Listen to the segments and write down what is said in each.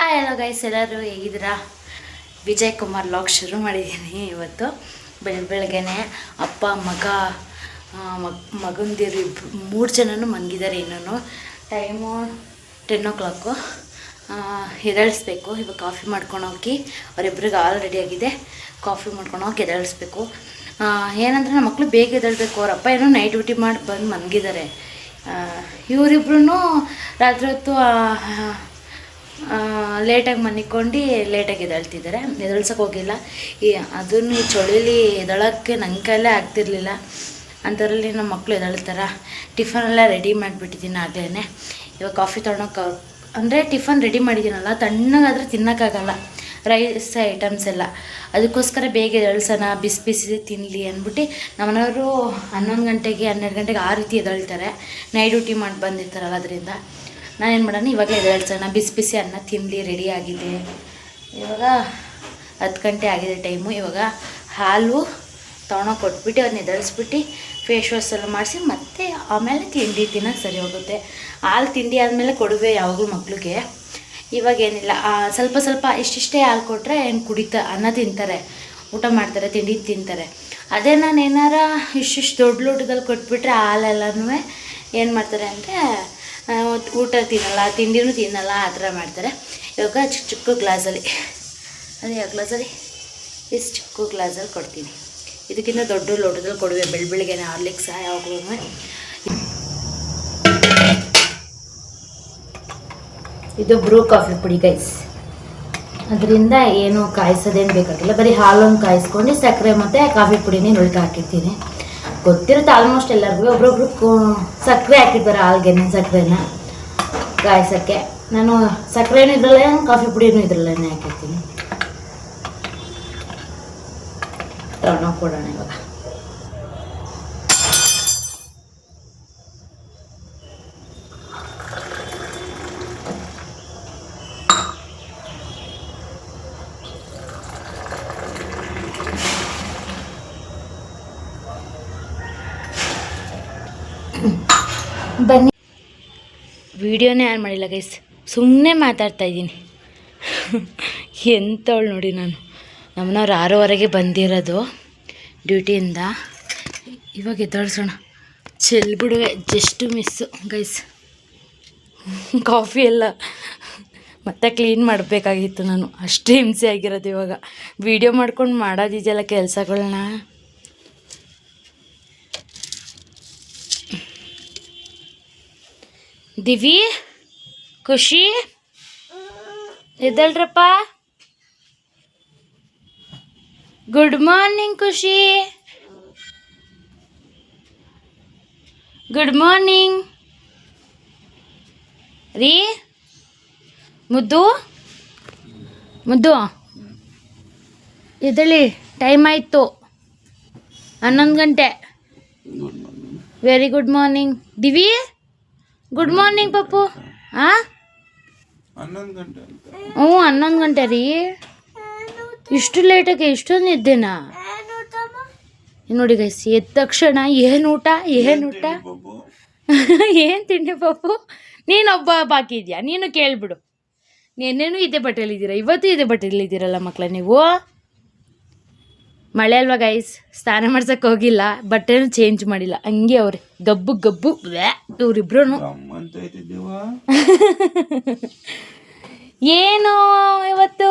Hi hello guys ಎಲ್ಲರೂ ಹೇಗಿದ್ದೀರಾ? Vijay Kumar log ಶುರು ಮಾಡಿದ್ದೀನಿ ಇವತ್ತು. ಬೆಳ, ಬೆಳಗ್ಗೆನೆ ಅಪ್ಪ, ಮಗ ಮಗ ಮಗ್, ಮಗಂದಿರು ಇಬ್ರು ಮೂರು ಜನನೂ ಮಂಗಿದ್ದಾರೆ ಇನ್ನೂ ಟೈಮು ಟೆನ್ ಓ ಕ್ಲಾಕು ಎದಳಿಸ್ಬೇಕು ಇವಾಗ ಕಾಫಿ ಮಾಡ್ಕೊಂಡು ಹೋಗಿ. ಅವರಿಬ್ರಿಗೆ ಆಲ್ ರೆಡಿ ಆಗಿದೆ. ಕಾಫಿ ಮಾಡ್ಕೊಂಡು ಹೋಗಿ ಎದಳಿಸ್ಬೇಕು ಏನಂದ್ರೆ ನಮ್ಮ ಮಕ್ಕಳು ಬೇಗ ಎದಳ್ಬೇಕು ಅವರಪ್ಪ ಏನೋ ನೈಟ್ ಡ್ಯೂಟಿ ಮಾಡಿ ಬಂದು ಮಂಗಿದ್ದಾರೆ ಇವರಿಬ್ರು ರಾತ್ರಿ ಹೊತ್ತು ಲೇಟಾಗಿ ಮನಿಕೊಂಡು ಲೇಟಾಗಿ ಎದಳ್ತಿದ್ದಾರೆ ಎದಳ್ಸಕ್ಕೆ ಹೋಗಿಲ್ಲ. ಈ ಅದನ್ನು ಚಳಿಲಿ ಎದಳೋಕ್ಕೆ ನನ್ನ ಆಗ್ತಿರ್ಲಿಲ್ಲ. ಅಂಥದ್ರಲ್ಲಿ ನಮ್ಮ ಮಕ್ಕಳು ಎದ್ದೇಳ್ತಾರ. ಟಿಫನೆಲ್ಲ ರೆಡಿ ಮಾಡಿಬಿಟ್ಟಿದ್ದೀನಿ ಆಗಲೇ ಇವಾಗ ಕಾಫಿ ತೊಗೊಳಕ್ಕೆ ಅಂದರೆ ಟಿಫನ್ ರೆಡಿ ಮಾಡಿದ್ದೀನಲ್ಲ ತಣ್ಣಗಾದ್ರೆ ತಿನ್ನೋಕ್ಕಾಗಲ್ಲ. ರೈಸ್ ಐಟಮ್ಸ್ ಎಲ್ಲ. ಅದಕ್ಕೋಸ್ಕರ ಬೇಗ ಎದಳ್ಸೋಣ ಬಿಸಿ ಬಿಸಿ ತಿನ್ನಲಿ ಅಂದ್ಬಿಟ್ಟು ನಮ್ಮನೆಯವರು ಹನ್ನೊಂದು ಗಂಟೆಗೆ, ಹನ್ನೆರಡು ಗಂಟೆಗೆ ಆ ರೀತಿ ಎದಳ್ತಾರೆ ನೈಟ್ ಡ್ಯೂಟಿ ಮಾಡಿ ಬಂದಿರ್ತಾರಲ್ಲ ಅದರಿಂದ. ನಾನೇನು ಮಾಡೋಣ? ಇವಾಗಲೇ ಎದ್ದೇಳ್ಸೋಣ ಬಿಸಿ ಬಿಸಿ ಅನ್ನ ತಿನ್ನಲಿ ರೆಡಿ ಆಗಿದೆ ಇವಾಗ ಹತ್ತು ಗಂಟೆ ಆಗಿದೆ ಟೈಮು ಇವಾಗ ಹಾಲು ತೊಗೊಂಡೋಗಿ ಕೊಟ್ಬಿಟ್ಟು ಅದನ್ನ ಎದಳಿಸ್ಬಿಟ್ಟು ಫೇಸ್ ವಾಶ್ ಎಲ್ಲ ಮಾಡಿಸಿ ಮತ್ತೆ ಆಮೇಲೆ ತಿಂಡಿ ತಿನ್ನೋಕೆ ಸರಿ ಹೋಗುತ್ತೆ. ಹಾಲು ತಿಂಡಿ ಆದಮೇಲೆ ಕೊಡುವೆ ಯಾವಾಗಲೂ ಮಕ್ಳಿಗೆ. ಇವಾಗ ಏನಿಲ್ಲ ಸ್ವಲ್ಪ ಸ್ವಲ್ಪ ಇಷ್ಟಿಷ್ಟೇ ಹಾಲು ಕೊಟ್ಟರೆ ಏನು ಕುಡಿತಾ, ಅನ್ನ ತಿಂತಾರೆ, ಊಟ ಮಾಡ್ತಾರೆ, ತಿಂಡಿ ತಿಂತಾರೆ. ಅದೇ ನಾನು ಏನಾರ ಇಷ್ಟಿಷ್ಟು ದೊಡ್ಡ ಲೋಟದಲ್ಲಿ ಕೊಟ್ಬಿಟ್ರೆ ಹಾಲೆಲ್ಲನೂ ಏನು ಮಾಡ್ತಾರೆ ಅಂದರೆ ಊಟ ತಿನ್ನಲ್ಲ, ತಿಂಡಿನೂ ತಿನ್ನಲ್ಲ, ಆ ಥರ ಮಾಡ್ತಾರೆ. ಇವಾಗ ಚಿಕ್ಕ ಚಿಕ್ಕ ಗ್ಲಾಸಲ್ಲಿ, ಅದೇ ಯಾವ ಗ್ಲಾಸಲ್ಲಿ ಇಷ್ಟು ಚಿಕ್ಕ ಗ್ಲಾಸಲ್ಲಿ ಕೊಡ್ತೀನಿ. ಇದಕ್ಕಿಂತ ದೊಡ್ಡ ಲೋಟದಲ್ಲಿ ಕೊಡುವೆ ಬೆಳ ಬೆಳಿಗ್ಗೆನೆ ಹಾರ್ಲಿಕ್ಸ್ ಯಾವಾಗಲೂ ಇದು ಬ್ರೂ ಕಾಫಿ ಪುಡಿ ಗೈಸ್ ಅದರಿಂದ ಏನು ಕಾಯಿಸೋದೇನು ಬೇಕಾಗಿಲ್ಲ. ಬರೀ ಹಾಲನ್ನು ಕಾಯಿಸ್ಕೊಂಡು ಸಕ್ಕರೆ ಮತ್ತು ಕಾಫಿ ಪುಡಿನೇ ಒಳಗೆ ಹಾಕಿರ್ತೀನಿ ಗೊತ್ತಿರುತ್ತೆ ಆಲ್ಮೋಸ್ಟ್ ಎಲ್ಲರಿಗೂ. ಒಬ್ರೊಬ್ರು ಸಕ್ಕರೆ ಹಾಕಿರ್ತಾರೆ ಹಾಲ್ಗೆನೆ ಸಕ್ಕರೆನ ಕಾಯಿಸೋಕ್ಕೆ ನಾನು ಸಕ್ಕರೆನೂ ಇದ್ರಲ್ಲೇ ಕಾಫಿ ಪುಡಿನೂ ಇದ್ರಲ್ಲೇ ಹಾಕಿರ್ತೀನಿ. ತಗೊಂಡೋಗಿ ಕೊಡೋಣ ಇವಾಗ ಬನ್ನಿ ವಿಡಿಯೋನೇ ಆನ್ ಮಾಡಿಲ್ಲ ಗೈಸ್ ಸುಮ್ಮನೆ ಮಾತಾಡ್ತಾ ಇದ್ದೀನಿ. ಎಂಥವಳು ನೋಡಿ ನಾನು. ನಮ್ಮನವ್ರು ಆರೂವರೆಗೆ ಬಂದಿರೋದು ಡ್ಯೂಟಿಯಿಂದ. ಇವಾಗ ಎದ್ದಾಡ್ಸೋಣ ಚೆಲ್ಬಿಡುವೆ ಜಸ್ಟು ಮಿಸ್ಸು ಗೈಸ್ ಕಾಫಿ ಎಲ್ಲ ಮತ್ತೆ ಕ್ಲೀನ್ ಮಾಡಬೇಕಾಗಿತ್ತು ನಾನು. ಅಷ್ಟೇ ಹಿಂಸೆ ಆಗಿರೋದು ಇವಾಗ. ವಿಡಿಯೋ ಮಾಡ್ಕೊಂಡು ಮಾಡೋದಿದೆಯಲ್ಲ ಕೆಲಸಗಳನ್ನ Divi, Khushi ಎದ್ದಳ್ರಪ್ಪ good morning Khushi. Good morning ರೀ, ಮುದ್ದು. ಮುದ್ದು. ಇದ್ದಳಿ ಟೈಮ್ ಆಯಿತು. ಹನ್ನೊಂದು ಗಂಟೆ. Very good morning Divi good morning Pappu ಹಾಂ ಹನ್ನೊಂದು ಗಂಟೆ ಅಂತ. ಹ್ಞೂ ಹನ್ನೊಂದು ಗಂಟೆ ರೀ. ಇಷ್ಟು ಲೇಟಾಗಿ ಇಷ್ಟೊಂದು ನಿದ್ದೆನಾ ನೋಡಿ ಗೈಸ್ ಎದ್ದ ತಕ್ಷಣ ಏನು ಊಟ ಏನು ಊಟ? ಏನು ತಿಂಡಿ ಪಾಪು ನೀನೊಬ್ಬ ಬಾಕಿ ಇದೆಯಾ? ನೀನು ಕೇಳಿಬಿಡು. ನೆನ್ನೆನೂ ಇದೇ ಬಟ್ಟೆಲಿದ್ದೀರಾ ಇವತ್ತು ಇದೇ ಬಟ್ಟೆಲಿದ್ದೀರಲ್ಲ ಮಕ್ಕಳ ನೀವು? ಮಳೆ ಅಲ್ವಾ ಗೈಸ್ ಸ್ನಾನ ಮಾಡ್ಸಕ್ಕೆ ಹೋಗಿಲ್ಲ ಬಟ್ಟೆನೂ ಚೇಂಜ್ ಮಾಡಿಲ್ಲ. ಹಂಗೆ ಅವ್ರೆ. ಗಬ್ಬು ಗಬ್ಬು. ಇವ್ರಿಬ್ರು ಏನು ಇವತ್ತು?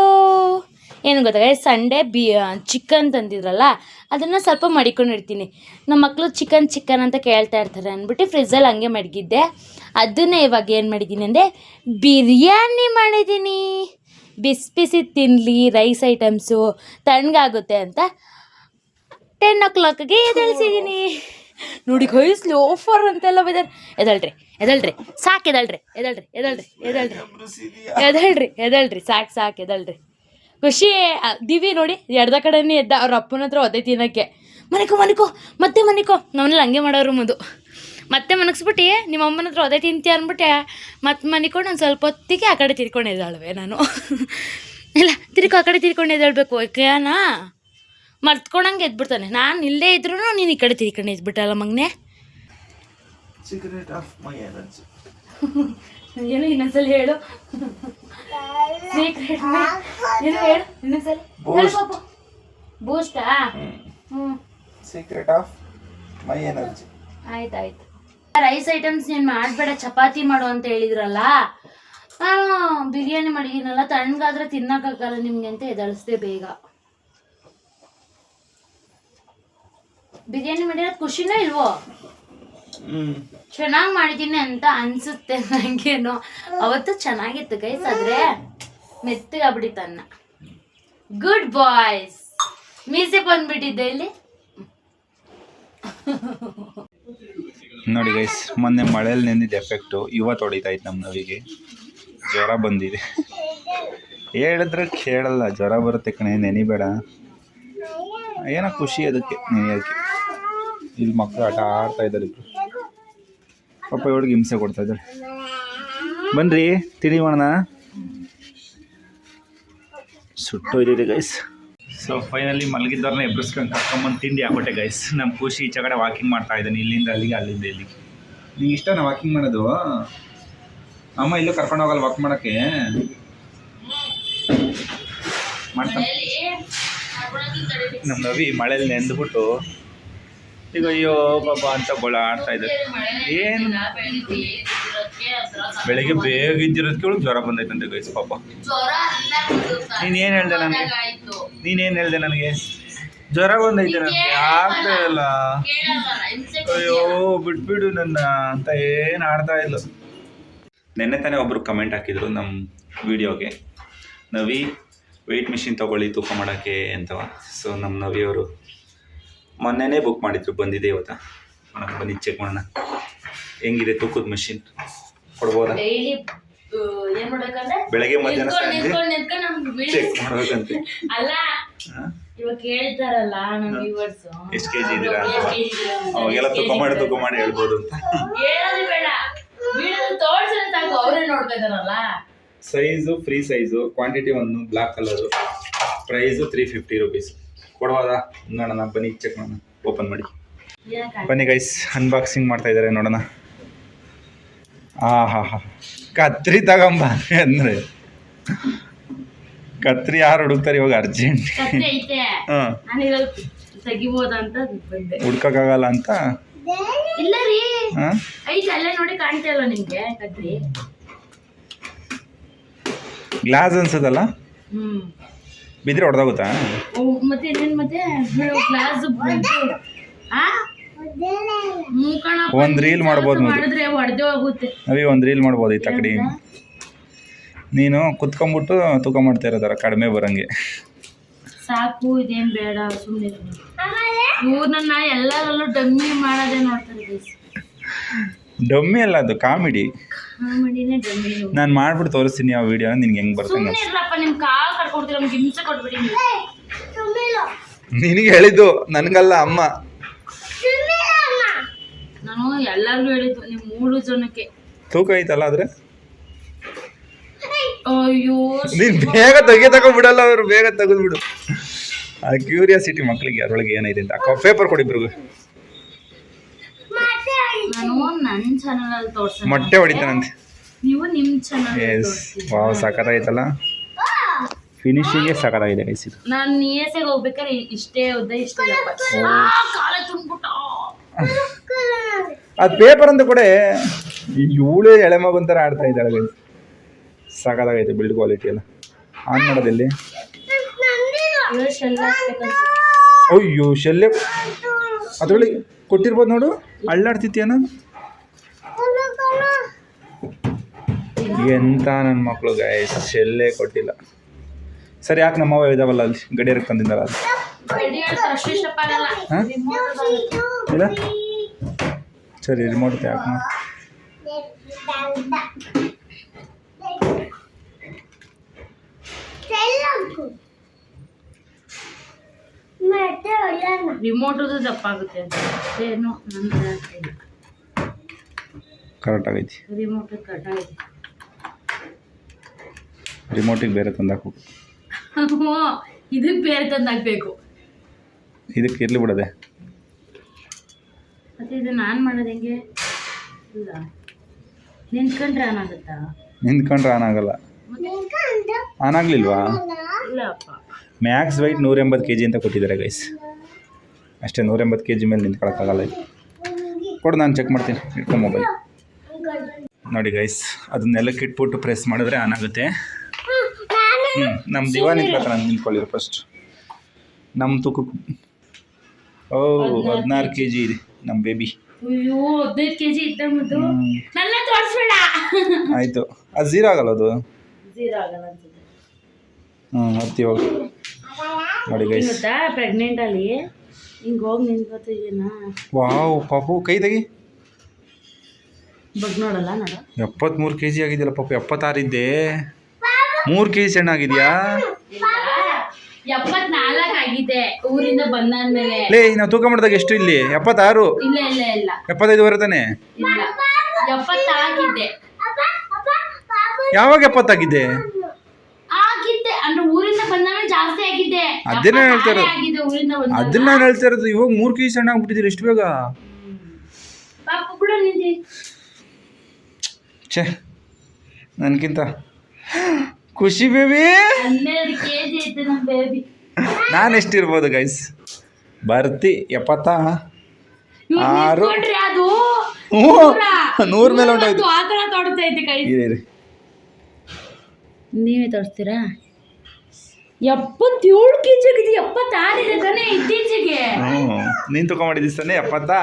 ಏನು ಗೊತ್ತಾ ಸಂಡೇ ಬಿ ಚಿಕನ್ ತಂದಿದ್ರಲ್ಲ ಅದನ್ನು ಸ್ವಲ್ಪ ಮಡಿಕೊಂಡಿರ್ತೀನಿ. ನಮ್ಮ ಮಕ್ಕಳು ಚಿಕನ್ ಚಿಕನ್ ಅಂತ ಕೇಳ್ತಾ ಇರ್ತಾರೆ ಅಂದ್ಬಿಟ್ಟು ಫ್ರಿಜ್ಜಲ್ಲಿ ಹಂಗೆ ಮಡಗಿದ್ದೆ. ಅದನ್ನೇ ಇವಾಗ ಏನು ಮಾಡಿದ್ದೀನಿ ಅಂದರೆ ಬಿರಿಯಾನಿ ಮಾಡಿದ್ದೀನಿ. ಬಿಸಿ ಬಿಸಿ ತಿನ್ನಲಿ ರೈಸ್ ಐಟಮ್ಸು ತಣ್ಣಗಾಗುತ್ತೆ ಅಂತ ಟೆನ್ ಓ ಕ್ಲಾಕ್ಗೆ ಎದಳ್ಸಿದ್ದೀನಿ ನೋಡಿ ಕೈಸ್ಲಿ ಆಫರ್ ಅಂತೆಲ್ಲ ಬೈದಾರೆ ಎದಳ್ರಿ ಎದಳ್ರಿ ಸಾಕು ಎದಳ್ರಿ ಎದಳ್ರಿ ಎದಳ್ರಿ ಎದಳ್ರಿ ಎದಳ್ರಿ ಎದಳ್ರಿ ಸಾಕು ಸಾಕು ಎದಳ್ರಿ ಖುಷಿ ದಿವಿ ನೋಡಿ ಎಡ್ದ ಕಡೆನೇ ಎದ್ದ ಅವ್ರ ಅಪ್ಪನ ಹತ್ರ ಒದ್ದೆ ತಿನ್ನೋಕ್ಕೆ. ಮನಿಕೋ ಮನಿಕೋ ಮತ್ತೆ ಮನಿಕೋ. ನಮ್ಮನೇಲಿ ಹಂಗೆ ಮಾಡೋರು ಮದು. ಮತ್ತೆ ಮನಗಿಸ್ಬಿಟ್ಟು ನಿಮ್ಮ ಅಮ್ಮನ ಹತ್ರ ಒದೆ ತಿಂತೀಯ ಅಂದ್ಬಿಟ್ಟೆ ಮತ್ತೆ ಮನಿಕೊಂಡು ಒಂದು ಸ್ವಲ್ಪ ಹೊತ್ತಿಗೆ ಆ ಕಡೆ ತಿರ್ಕೊಂಡು ಎದ್ದಾಳ್ವೆ ನಾನು. ಇಲ್ಲ ತಿರ್ಕೊ ಆ ಕಡೆ ತಿರ್ಕೊಂಡು ಎದ್ದಾಳ್ಬೇಕು ಯಾಕೆನಾ ಮರ್ತ್ಕೊಂಡಂಗೆ ಎದ್ಬಿಡ್ತಾನೆ. ನಾನು ಇಲ್ಲದೇ ಇದ್ರೂ ನೀನು ಈ ಕಡೆ ತಿರ್ಕೊಂಡು ಎದ್ಬಿಟ್ಟಲ್ಲ ಮಗನೆ? ಸೀಕ್ರೆಟ್ ಆಫ್ ಮೈ ಎನರ್ಜಿ ಏನು ಇನ್ನೊಂದ್ಸಲ ಹೇಳು. ಸೀಕ್ರೆಟ್ ಏನು ಹೇಳು ಇನ್ನೊಂದ್ಸಲ. ಹೇಳು ಪಾಪು. ಬೂಸ್ಟಾ ಹ್ಞೂ ಸೀಕ್ರೆಟ್ ಆಫ್ ಮೈ ಎನರ್ಜಿ ಆಯ್ತಾಯ್ತು. ರೈಸ್ ಐಟಮ್ಸ್ ನೀನು ಮಾಡಬೇಡ ಚಪಾತಿ ಮಾಡು ಅಂತ ಹೇಳಿದ್ರಲ್ಲ? ನಾನು ಬಿರಿಯಾನಿ ಮಾಡಿದ್ದೀನಲ್ಲ ತಣ್ಣಗಾದ್ರೆ ತಿನ್ನಕ್ಕಾಗಲ್ಲ ನಿಮಗೆ ಅಂತ ಎದಳಿಸ್ದೆ ಬೇಗ. ಬಿರಿಯಾನಿ ಮಾಡಿರೋ ಖುಷಿನೇ ಇಲ್ವೋ? ಚೆನ್ನಾಗಿ ಮಾಡಿದ್ದೀನಿ ಅಂತ ಅನ್ಸುತ್ತೆ ನನಗೇನೋ ಅವತ್ತು ಚೆನ್ನಾಗಿತ್ತು ಗೈಸ್ ಆದ್ರೆ ಮೆತ್ತಗಾಗ್ಬಿಟ್ಟಿತ್ತು ಗುಡ್ ಬಾಯ್ಸ್ ಮೀಸೆ ಬಂದ್ಬಿಟ್ಟಿದ್ದೆ ಇಲ್ಲಿ. ನೋಡಿ ಗೈಸ್ ಮೊನ್ನೆ ಮಳೆಯಲ್ಲಿ ನೆಂದಿದ್ದ ಎಫೆಕ್ಟು ಇವತ್ತು ಹೊಡಿತಾ ಇತ್ತು ನಮ್ಮ ನವಿಗೆ ಜ್ವರ ಬಂದಿದೆ. ಹೇಳಿದ್ರೆ ಕೇಳಲ್ಲ ಜ್ವರ ಬರುತ್ತೆ ಕಣೆ ನೆನಿಬೇಡ. ಏನೋ ಖುಷಿ ಅದಕ್ಕೆ ನೆನೆಯೋಕ್ಕೆ ಇಲ್ಲಿ ಮಕ್ಕಳು ಆಟ ಆಡ್ತಾ ಇದ್ದಾರೆ ಇಬ್ಬರು ಪಾಪ ಇವಳಿಗೆ ಹಿಂಸೆ ಕೊಡ್ತಾ ಇದ್ದಾರೆ ಬನ್ರಿ ತಿಳಿ ಮಾಡೋಣ ಸುಟ್ಟೋಯ್ದಿದೆ ಗೈಸ್ ಸೊ ಫೈನಲಿ ಮಲಗಿದ್ದವ್ರನ್ನ ಎಬ್ಬರಿಸ್ಕೊಂಡು ಕರ್ಕೊಂಬಂದು ತಿಂಡಿ ಆಗ್ಬಿಟ್ಟೆ ಗೈಸ್ ನಮ್ಮ ಖುಷಿ ಈಚೆ ಕಡೆ ವಾಕಿಂಗ್ ಮಾಡ್ತಾ ಇದ್ದಾನೆ ಇಲ್ಲಿಂದ ಅಲ್ಲಿಗೆ ಅಲ್ಲಿಂದ ಇಲ್ಲಿಗೆ. ನಿಂಗೆ ಇಷ್ಟನಾ ವಾಕಿಂಗ್ ಮಾಡೋದು? ಅಮ್ಮ ಇಲ್ಲೂ ಕರ್ಕೊಂಡು ಹೋಗಲ್ಲ ವಾಕ್ ಮಾಡೋಕ್ಕೆ. ಮಾಡ್ತಾ ನಮ್ಮ ನವಿ ಮಳೇಲಿ ನೆಂದ್ಬಿಟ್ಟು ಈಗ ಅಯ್ಯೋ ಪಾಪ ಅಂತ ಗೊಳ ಆಡ್ತಾ ಇದ್ದ. ಏನು ಬೆಳಗ್ಗೆ ಬೇಗ ಇದ್ದಿರೋದಕ್ಕೆ ಇವಳು ಜ್ವರ ಬಂದೈತಂತೆ ಗೈಸ್ ಪಾಪ. ನೀನೇನು ಹೇಳ್ದೆ ನನಗೆ? ನೀನೇನು ಹೇಳ್ದೆ ನನಗೆ? ಜ್ವರ ಬಂದೈತೆ ನನಗೆ? ಆಗ್ತಾ ಇಲ್ಲ. ಅಯ್ಯೋ ಬಿಟ್ಬಿಡು ನನ್ನ ಅಂತ ಏನು ಆಡ್ತಾ ಇಲ್ಲ ನಿನ್ನೆ ತಾನೇ ಒಬ್ರು ಕಮೆಂಟ್ ಹಾಕಿದ್ರು ನಮ್ಮ ವಿಡಿಯೋಗೆ ನವಿ ವೆಯ್ಟ್ ಮಿಷಿನ್ ತೊಗೊಳ್ಳಿ ತೂಕ ಮಾಡೋಕ್ಕೆ ಅಂತವ ಸೊ ನಮ್ಮ ನವಿಯವರು ಮೊನ್ನೆನೇ ಬುಕ್ ಮಾಡಿದ್ರು ಬಂದಿದೆ ಇವತ್ತ. ಮಾಡೋಣ ಬನ್ನಿ ಚೆಕ್ ಮಾಡೋಣ. ಹೆಂಗಿದೆ ತೂಕದ ಮಿಷಿನ್ ಕೊಡ್ಬೋದಾ? ಡೈಲಿ ಏನ್ ಮಾಡ್ಬೇಕಂದ್ರೆ? ಬೆಳಗ್ಗೆ ಮಧ್ಯಾಹ್ನ ನಿಂತ್ಕೊಂಡ್ ಸಂಜೆ ನಿಂತ್ಕೊಂಡ್ ನಿಂತ್ಕೊಂಡ್ ನಮ್ಗ್ ಬಿಡಿ. ಚೆಕ್ ಮಾಡ್ಬೇಕಂತೆ. ಅಲ್ಲ ಹಾಂ? ಇವಾಗ ಕೇಳ್ತಾರಲ್ಲ ನಮ್ ವ್ಯೂವರ್ಸ್ ಎಷ್ಟು ಕೆ ಜಿ ಇದ್ದೀರಾ ಅವಾಗೆಲ್ಲ ತೂಕ ಮಾಡಿ ತೂಕ ಮಾಡಿ ಹೇಳ್ಬೋದು ಅಂತ. ಹೇಳೋದು ಬೇಡ. ತೋರ್ಸಿದ್ರೆ ಸಾಕು ಅವರೇ ಸೈಜು ಫ್ರೀ ಸೈಜು ಕ್ವಾಂಟಿಟಿ ಒಂದು black colour price three fifty rupees ಕೊಡ್ಬೋದಾ ನೋಡೋಣ ಬನ್ನಿ ಚೆಕ್ ಮಾಡೋಣ ಓಪನ್ ಮಾಡಿ. ಬನ್ನಿ ಗೈಸ್ ಅನ್ಬಾಕ್ಸಿಂಗ್ ಮಾಡ್ತಾ ಇದ್ದಾರೆ ನೋಡೋಣ. ಆ ಹಾ ಹಾ ಕತ್ರಿ ತಗೊಂಬ ಅಂದರೆ ಕತ್ರಿ ಯಾರು ಹುಡುಕ್ತಾರೆ ಇವಾಗ ಅರ್ಜೆಂಟ್ ಹಾಂ. ಅಂತ ಬಂದೆ. ಹುಡ್ಕೋಕ್ಕಾಗಲ್ಲ ಅಂತ? ಇಲ್ಲ ರೀ. ಹಾಂ? ಐತೆ ಅಲ್ಲೇ ನೋಡಿ ಕಾಣ್ತಾ ಇಲ್ಲ ನಿಮ್ಗೆ ಕತ್ರಿ. ಗ್ಲಾಸ್ ಅನ್ಸದಲ್ಲ? ಬಿದ್ರೆ ಹೊಡೆದೋಗುತ್ತಾ? ಮತ್ತೆ ಇನ್ನೇನ್ ಮತ್ತೆ? ಕ್ಲಾಸ್ ಆ? ಮೂಕಣಪ್ಪ, ಒಂದ್ ರೀಲ್ ಮಾಡ್ಬೋದು ನೋಡಿ. ಒಂದ್ ಹೋಗುತ್ತೆ. ನಾವೇ ಒಂದು ರೀಲ್ ಮಾಡ್ಬೋದು ಈ ತಕಡಿ. ನೀನು ಕುತ್ಕೊಂಡ್ಬಿಟ್ಟು ತೂಕ ಮಾಡ್ತಾ ಇರೋದಾರ ಕಡಿಮೆ ಬರಂಗೆ. ಸಾಕು ಇದೇನ್ ಬೇಡ ಸುಮ್ಮನೆ ಇವ್ರನ್ನ ಎಲ್ಲರಲ್ಲೂ ಡಮ್ಮಿ ಮಾಡೋದೇ ನೋಡ್ತಾರೆ. ಡಮ್ಮಿ ಅಲ್ಲ ಅದು ಕಾಮಿಡಿ. ಕಾಮಿಡಿನೇ ಡಮ್ಮಿ ನಾನು ಮಾಡ್ಬಿಟ್ಟು ತೋರಿಸ್ತೀನಿ ಆ ವಿಡಿಯೋ ನಿನ್ಗೆ ಹೆಂಗ್ ಬರ್ತಾ ಸುಮ್ಮನೆ ಇರ್ಲಪ್ಪ ನಿಮ್ ಕಾಲ್ ಕಟ್ಕೊಡ್ತೀರ ನಮ್ಗೆ ಹಿಂಸೆ ಕೊಟ್ಬಿಡಿ ನೀವು. ನಿನಗೆ ಹೇಳಿದ್ದು ನನಗಲ್ಲ ಅಮ್ಮ. ನಾನು ಎಲ್ಲರಿಗೂ ಹೇಳಿದ್ದು ನಿಮ್ ಮೂರು ಜನಕ್ಕೆ. ತೂಕ ಐತಲ್ಲ ಆದ್ರೆ? ಅಯ್ಯೋ ನೀನ್ ಬೇಗ ತೆಗೆ ಬಿಡಲ್ಲ ಅವ್ರು ಬೇಗ ತೆಗೆದ್ಬಿಡು. ಆ ಕ್ಯೂರಿಯಾಸಿಟಿ ಮಕ್ಳಿಗೆ ಅದ್ರೊಳಗೆ ಏನೈತೆ ಅಂತ. ಪೇಪರ್ ಕೊಡಿ ಕೊಡಿಬ್ರಿಗೂ ನಾನು ನನ್ನ ಚಾನಲ್ ಅಲ್ಲಿ ಮೊಟ್ಟೆ ಹೊಡಿತಾನಂತೆ. ನೀವು ನಿಮ್ ಚಾನಲ್ ಎಸ್ ವಾವ್ ಸಖತ್ತಾಗೈತಲ್ಲ ಫಿನಿಶಿಂಗೇ ಸಖತ್ತಾಗಿದೆ ಗೈಸ್ ಇದು. ನಾನು ನಿಯಸೆಗೆ ಹೋಗ್ಬೇಕಾದ್ರೆ ಇಷ್ಟೇ ಉದ್ದ ಇಷ್ಟೇ ಕಾಲ ತುಂಬಿಟ್ಟ ಅದು ಪೇಪರ್ ಅಂತ ಕೂಡ ಇವಳೇ ಎಳೆ ಮಗುಂತರ ಥರ ಆಡ್ತಾ ಇದ್ದಾಳೆ ಗೈಸ್ ಸಖತ್ತಾಗೈತೆ ಬಿಲ್ಡ್ ಕ್ವಾಲಿಟಿ ಎಲ್ಲ. ಆನ್ ಮಾಡೋದಿಲ್ಲಿ ಅಯ್ಯೋ ಶಲ್ಯ ಅದ್ರಲ್ಲಿ ಕೊಟ್ಟಿರ್ಬೋದು ನೋಡು. ಅಳ್ಳಾಡ್ತಿತ್ಯಾನ ಎಂತ ನನ್ನ ಮಕ್ಕಳು ಗಾಯಸ್ ಎಲ್ಲೇ ಕೊಟ್ಟಿಲ್ಲ. ಸರಿ, ಯಾಕೆ ನಮ್ಮವ ಇದಾವಲ್ಲ ಅಲ್ಲಿ? ಗಡಿಯರಿಗೆ ತಂದಿದ್ದಾರ ಅಲ್ಲಿ? ಹಾ? ಇಲ್ಲ? ಸರಿ ರಿಮೋಟ್ ಯಾಕೆ ರಿಮೋಟ್ ದಪ್ಪ ಆಗುತ್ತೆ ಅಂತ. ಏನು ನನ್ನ ಕರೆಕ್ಟ್ ಆಗೈತಿ. ರಿಮೋಟ್ ಕಟ್ ಆಗೈತಿ. ರಿಮೋಟಿಗೆ ಬೇರೆ ತಂದಾಕು ಇದಕ್ಕೆ ಬೇರೆ ತಂದಾಕ್ಬೇಕು ಇದಕ್ಕೆ ಇರ್ಲಿ ಬಿಡದೆ. ಮತ್ತೆ ಇದು ನಾನು ಮಾಡೋದು ಹೆಂಗೆ? ಇಲ್ಲ. ನಿಂತ್ಕೊಂಡ್ರೆ ಆನ್ ಆಗುತ್ತಾ? ನಿಂತ್ಕೊಂಡ್ರೆ ಆನ್ ಆಗಲ್ಲ. ಆನ್ ಆಗಲಿಲ್ವಾ? ಮ್ಯಾಕ್ಸ್ ವೈಟ್ ನೂರ ಎಂಬತ್ತು ಕೆ ಜಿ ಅಂತ ಕೊಟ್ಟಿದ್ದಾರೆ ಗೈಸ್ ಅಷ್ಟೇ ನೂರ ಎಂಬತ್ತು ಕೆ ಜಿ ಮೇಲೆ ನಿಂತ್ಕೊಳ್ಳೋಕ್ಕಾಗಲ್ಲ ಇದು ಕೊಡು ನಾನು ಚೆಕ್ ಮಾಡ್ತೀನಿ. ಇಟ್ಕೊ ಮೊಬೈಲ್ ನೋಡಿ ಗೈಸ್ ಅದನ್ನೆಲ್ಲ ಇಟ್ಬಿಟ್ಟು ಪ್ರೆಸ್ ಮಾಡಿದ್ರೆ ಆನ್ ಆಗುತ್ತೆ. ಹ್ಞೂ ನಮ್ಮ ದಿವಾನಿ ನಾನು ನಿಂತ್ಕೊಳ್ಳಿರು ಫಸ್ಟ್ ನಮ್ಮ ತೂಕ ಓ ಹದಿನಾರು ಕೆ ಜಿ ಇದೆ ನಮ್ಮ ಬೇಬಿ ಆಯಿತು. ಅದು ಝೀರೋ ಆಗಲ್ಲ ಅದು? ಜೀರೋ ಆಗಲ್ಲ ಅನ್ಸುತ್ತೆ. ಹ್ಞೂ ಹತ್ತಿ ಹೋಗಿ ನೋಡಿ ಗೈಸ್ ಪ್ರೆಗ್ನೆಂಟ್ ಅಲ್ಲಿ. ಹಿಂಗೆ ಹೋಗಿ ನಿಂತ್ಕೊತಿದ್ದೀನ ವಾವ್ ಪಾಪು ಕೈ ತೆಗಿ. ಬಗ್ ನೋಡಲ್ಲ ನೋಡು. ಎಪ್ಪತ್ತ್ಮೂರು ಕೆ ಜಿ ಆಗಿದೆಯಲ್ಲ ಪಾಪು ಎಪ್ಪತ್ತಾರಿದ್ದೆ ಮೂರು ಕೆ ಜಿ ಸಣ್ಣಾಗಿದೆಯಾ ಎಪ್ಪತ್ನಾಲ್ಕು ಆಗಿದೆ ಊರಿಂದ ಬಂದಾದ್ಮೇಲೆ. ಲೇ ನಾವು ತೂಕ ಮಾಡಿದಾಗ ಎಷ್ಟು ಇಲ್ಲಿ? ಎಪ್ಪತ್ತಾರು? ಇಲ್ಲ ಇಲ್ಲ ಇಲ್ಲ. ಎಪ್ಪತ್ತೈದು ಬರುತ್ತಾನೆ ಇಲ್ಲ. ಎಪ್ಪತ್ತಾಗಿದ್ದೆ ಯಾವಾಗ ಎಪ್ಪತ್ತಾಗಿದೆ ಆಗಿದ್ದೆ ಅಂದ್ರೆ ಊರಿಂದ ಬಂದಾದ್ಮೇಲೆ ಅದನ್ನೇ ಹೇಳ್ತಾ ಇರೋದು. ಅದನ್ನ ನಾನು ಹೇಳ್ತಾ ಇರೋದು ಇವಾಗ ಮೂರು ಕೆ ಜಿ ಸಣ್ಣ ಆಗ್ಬಿಟ್ಟಿದ್ದೀರಿ ಬೇಗ? ಪಾಪ ಕೂಡ ನಿಂತಿ. ಛೇ ನನಗಿಂತ ಖುಷಿ ಬೇಬಿ. ಹನ್ನೆರಡು ಕೆಜಿ ಐತೆ ನಮ್ಮ ಬೇಬಿ ನಾನು ಎಷ್ಟಿರ್ಬೋದು ಗೈಸ್ ಬರ್ತಿ ಎಪ್ಪತ್ತ ಆರು. ಅದು ಹ್ಞೂ ನೂರ. ಮೇಲೆ ಉಂಟಾಯ್ತು ಆ ಥರ ತೊಡತೈತೆ ಕೈ ಇರಿ ಇರಿ. ನೀವೇ ತೋರಿಸ್ತೀರಾ? ಎಪ್ಪತ್ತೇಳು ಕೆ ಜಿ ಆಗಿದೆ ಎಪ್ಪತ್ತಾರಿದೆ ತಾನೇ ಇತ್ತೀಚೆಗೆ. ಹ್ಞೂ ನೀನು ತಗೊಂಡಿದ್ದಿ ತಾನೆ ಎಪ್ಪತ್ತಾ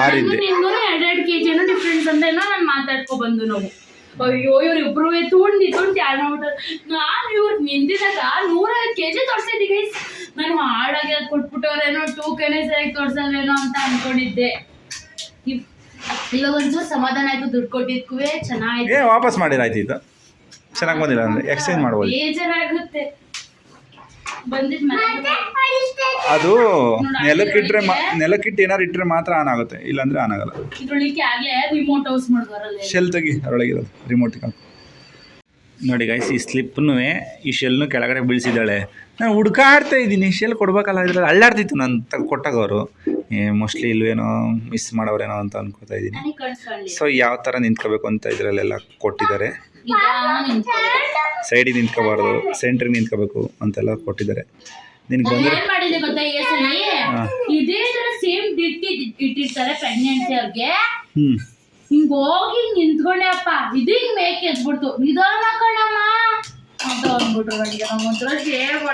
ಆರಿದ್ದೆ. ನಿಮ್ಗೂ ಎರಡೆರಡು ಕೆ ಜಿ ಏನೋ ಡಿಫ್ರೆನ್ಸ್ ಅಂತ ಏನೋ ನಾನು ಮಾತಾಡ್ಕೊ ಬಂದು ನಾವು. ಅಯ್ಯೋ ಇವ್ರು ಇಬ್ರು ತುಂಡಿ ತುಂಡಿ ಆಡ್ಬಿಟ್ಟು ನಾನು ಇವ್ರು ನಿಂತಿದಾಗ ನೂರೈವತ್ತು ಕೆ ಜಿ ತೋರಿಸಿದ್ದೆ ಗೈಸ್ ನಾನು ಹಾಡಾಗಿ ಅದು ಕೊಟ್ಬಿಟ್ಟವ್ರೇನೋ ಟೂಕೇನೆ ಸರಿಯಾಗಿ ತೋರ್ಸಲ್ವೇನೋ ಅಂತ ಅನ್ಕೊಂಡಿದ್ದೆ. ಇಲ್ಲ ಇವಾಗ ಸಮಾಧಾನ ಆಯ್ತು ದುಡ್ಡು ಕೊಟ್ಟಿದ್ಕೂ ಚೆನ್ನಾಗಿತ್ತು ಏ ವಾಪಸ್ ಇದು ಚೆನ್ನಾಗಿ ಬಂದಿಲ್ಲ ಅಂದ್ರೆ ಎಕ್ಸ್ಚೇಂಜ್ ಮಾಡ್ಬೋದು. ಬೇಜಾರಾಗುತ್ತೆ. ಅದು ನೆಲಕ್ಕಿಟ್ರೆ ಮಾ ನೆಲಕ್ಕಿಟ್ಟು ಏನಾರು ಇಟ್ಟರೆ ಮಾತ್ರ ಆನ್ ಆಗುತ್ತೆ ಇಲ್ಲಾಂದ್ರೆ ಆನ್ ಆಗಲ್ಲ. ಇದ್ರೊಳಗೆ ಆಗ್ಲೇ ರಿಮೋಟ್ ಹೌಸ್ ಮಾಡಿದ್ವರಲ್ಲ. ಶೆಲ್ ತೆಗಿ ಅದರೊಳಗಿರೋದು ರಿಮೋಟ್ ನೋಡಿ ಗೈಸ್ ಈ ಸ್ಲಿಪ್ನು ಈ ಶೆಲ್ನು ಕೆಳಗಡೆ ಬೀಳಿಸಿದ್ದಾಳೆ. ನಾನು ಹುಡ್ಕಾಡ್ತಾ ಇದ್ದೀನಿ ಶೆಲ್ ಕೊಡ್ಬೇಕಲ್ಲ ಇದ್ರಲ್ಲಿ ಅಳ್ಳಾಡ್ತಿತ್ತು ನಾನು ತ ಕೊಟ್ಟಾಗ ಅವರು ಮೋಸ್ಟ್ಲಿ ಇಲ್ವೇನೋ ಮಿಸ್ ಮಾಡೋರೇನೋ ಅಂತ ಅನ್ಕೋತಾ ಇದ್ದೀನಿ. ಸೊ ಯಾವ ಥರ ನಿಂತ್ಕೋಬೇಕು ಅಂತ ಇದರಲ್ಲೆಲ್ಲ ಕೊಟ್ಟಿದ್ದಾರೆ. ಸೈಡಿಗೆ ನಿಂತ್ಕೋಬಾರ್ದು. ಸೆಂಟ್ರಿಗೆ ನಿಂತ್ಕೋಬೇಕು ಅಂತೆಲ್ಲ ಕೊಟ್ಟಿದ್ದಾರೆ. ನಿನಗೆ ನಾನ್ ಬಂದರೆ ಏನ್ ಮಾಡಿದೆ ಗೊತ್ತಾ ಈ ಇದೇ ತರ ಸೇಮ್ ಡಿಟ್ ಇಟ್ಟಿರ್ತಾರೆ ಪ್ರೆಗ್ನೆನ್ಸಿ ಅವ್ರಿಗೆ. ಹ್ಞೂ ಹಿಂಗ್ ಹೋಗಿ ನಿಂತ್ಕೊಂಡೆ ಅಪ್ಪ. ಇದು ಹಿಂಗ್ ಮೇಕೆ ಎದ್ಬಿಡ್ತು. ನಿಧಾನ ಕಣಮ್ಮ. ಅಂತ ಅಂದ್ಬಿಟ್ರು ನನಗೆ. ನಮ್ಮ ಒಂಥರ ಶೇವ್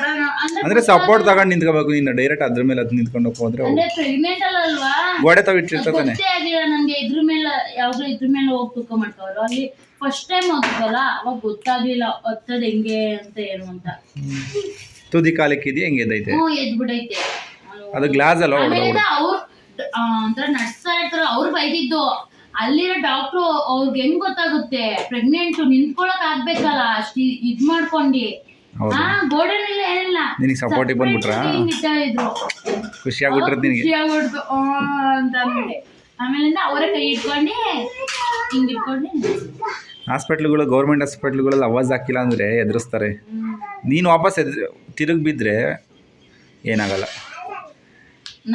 ಅಂದರೆ ಸಪೋರ್ಟ್ ತಗೊಂಡು ನಿಂತ್ಕೋಬೇಕು. ನೀನು ಡೈರೆಕ್ಟ್ ಅದ್ರ ಮೇಲೆ ಅದು ನಿಂತ್ಕೊಂಡು ಹೋದ್ರೆ ಅಂದ್ರೆ ಪ್ರೆಗ್ನೆಂಟ್ ಅಲ್ಲ ಅಲ್ವಾ? ಗೋಡೆ ತಾವು ಇಟ್ಟಿರ್ತಾನೆ ತಾನೆ. ಗೊತ್ತೇ ಆಗಿಲ್ಲ ನಂಗೆ. ಇದ್ರ ಮೇಲೆ ಯಾವಾಗಲೂ ಇದ್ರ ಮೇಲೆ ಹೋಗಿ ತೂಕ ಮಾಡ್ತಾವ್ರು ಅಲ್ಲಿ ಫಸ್ಟ್ ಟೈಮ್ ಹೋಗ್ತಲ್ಲ ಅವಾಗ ಗೊತ್ತಾಗ್ಲಿಲ್ಲ ಒತ್ತದ್ ಹೆಂಗೆ ಅಂತ ಏನು ಅಂತ. ತುದಿ ಕಾಲಕ್ಕಿದೆಯಾ ಹೆಂಗೆ ಎದ್ದೈತೆ? ಹ್ಞೂ ಎದ್ಬಿಡೈತೆ. ಅದು ಗ್ಲಾಸ್ ಅಲ್ಲ ಹೊಡೆದ ಆಮೇಲೆ ಅವ್ರು ಒಂಥರ ನಡ್ಸ್ತಾ ಇರ್ತಾರ ಅವ್ರು ಬೈದಿದ್ದು ಅಲ್ಲಿರೋ ಡಾಕ್ಟ್ರು ಅವ್ರಿಗೆ ಹೆಂಗ್ ಗೊತ್ತಾಗುತ್ತೆ? ಪ್ರೆಗ್ನೆಂಟ್ ನಿಂತ್ಕೊಳಕ್ ಆಗ್ಬೇಕಲ್ಲ ಅಷ್ಟು ಇದ್ ಮಾಡ್ಕೊಂಡಿ. ಹೌದು. ಹಾ ಗೋಡನಿಲ್ಲ ಏನಿಲ್ಲ. ನಿನಗೆ ಸಪೋರ್ಟಿಗೆ ಬಂದ್ಬಿಟ್ರಾ? ಹಿಂಗ್ ಇಟ್ಟ ಖುಷಿ ಆಗ್ಬಿಟ್ರದ್ ನಿನಗೆ? ಖುಷಿಯಾಗ್ಬಿಡ್ತು ಆ ಅಂತ ಅಂದ್ಬಿಟ್ಟೆ. ಆಮೇಲಿಂದ ಅವರೇ ಕೈ ಇಟ್ಕೊಂಡಿ ಹಿಂಗ್ ಇಟ್ಕೊಂಡು ಹಾಸ್ಪಿಟ್ಲ್ಗಳು ಗೌರ್ಮೆಂಟ್ ಹಾಸ್ಪಿಟ್ಲ್ಗಳಲ್ಲಿ ಅವಾಜ್ ಹಾಕಿಲ್ಲ ಅಂದರೆ ಎದುರಿಸ್ತಾರೆ. ನೀನು ವಾಪಸ್ ಎದ್ ತಿರುಗಿ ಬಿದ್ದರೆ ಏನಾಗಲ್ಲ.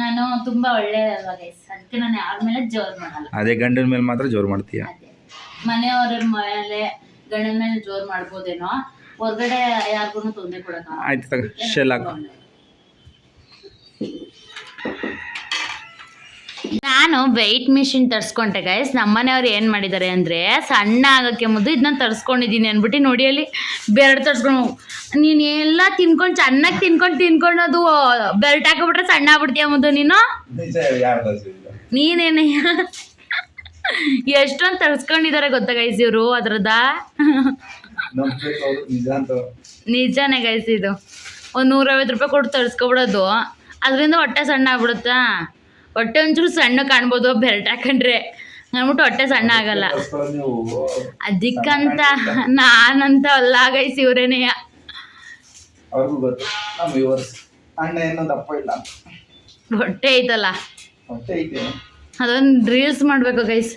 ನಾನು ತುಂಬಾ ಒಳ್ಳೆಯದಲ್ವಾ ಗೈಸ್ ಅದಕ್ಕೆ ನಾನು ಯಾರ ಮೇಲೆ ಜೋರ್ ಮಾಡಲ್ಲ. ಅದೇ ಗಂಡನ ಮೇಲೆ ಮಾತ್ರ ಜೋರು ಮಾಡ್ತೀಯ? ಅದೇ. ಮನೆಯವ್ರ ಮೇಲೆ ಗಂಡನ ಮೇಲೆ ಜೋರ್ ಮಾಡ್ಬೋದೇನೋ ಹೊರಗಡೆ ಯಾರಿಗೂ ತೊಂದರೆ ಕೊಡಕ ಆಯ್ತು ತಗ ಶೆಲ್ ಹಾಕು. ನಾನು ವೆಯ್ಟ್ ಮಿಷಿನ್ ತರ್ಸ್ಕೊಂಡೆ ಗೈಸ್ ನಮ್ಮನೆಯವ್ರು ಏನು ಮಾಡಿದ್ದಾರೆ ಅಂದರೆ ಸಣ್ಣ ಆಗೋಕ್ಕೆ ಮುದ್ದು ಇದನ್ನ ತರ್ಸ್ಕೊಂಡಿದ್ದೀನಿ ಅಂದ್ಬಿಟ್ಟು ನೋಡಿ ಅಲ್ಲಿ ಬೆರಡು ತರ್ಸ್ಕೊಂಡು ನೀನು ಎಲ್ಲ ತಿನ್ಕೊಂಡು ಚೆನ್ನಾಗಿ ತಿನ್ಕೊಂಡು ತಿನ್ಕೊಂಡು ಅದು ಬೆಲ್ಟ್ ಹಾಕಿಬಿಟ್ರೆ ಸಣ್ಣ ಆಗ್ಬಿಡ್ತೀಯ ಮುದ್ದು ನೀನು? ನೀನೇನೆ? ಎಷ್ಟೊಂದು ತರಿಸ್ಕೊಂಡಿದ್ದಾರೆ ಗೊತ್ತಾ ಗೈಸ್ ಇವರು ಅದ್ರದ ನಿಜಾನೇ ಗೈಸ್ ಇದು. ಒಂದು ನೂರೈವತ್ತು ರೂಪಾಯಿ ಕೊಟ್ಟು ತರ್ಸ್ಕೊಬಿಡೋದು. ಅದರಿಂದ ಹೊಟ್ಟೆ ಸಣ್ಣ ಆಗ್ಬಿಡುತ್ತಾ? ಹೊಟ್ಟೆ ಒಂಚೂರು ಸಣ್ಣ ಕಾಣ್ಬೋದು ಬೆರಟ್ ಹಾಕೊಂಡ್ರೆ. ಅಂದ್ಬಿಟ್ಟು ಹೊಟ್ಟೆ ಸಣ್ಣ ಆಗಲ್ಲ. ಅದಕ್ಕಂತ ನಾನಂತ ಅಲ್ಲ ಗೈಸ್ ಇವ್ರೇನೆಯ ಹೊಟ್ಟೆ ಐತಲ್ಲ. ಅದೊಂದು ರೀಲ್ಸ್ ಮಾಡಬೇಕು ಗೈಸ್.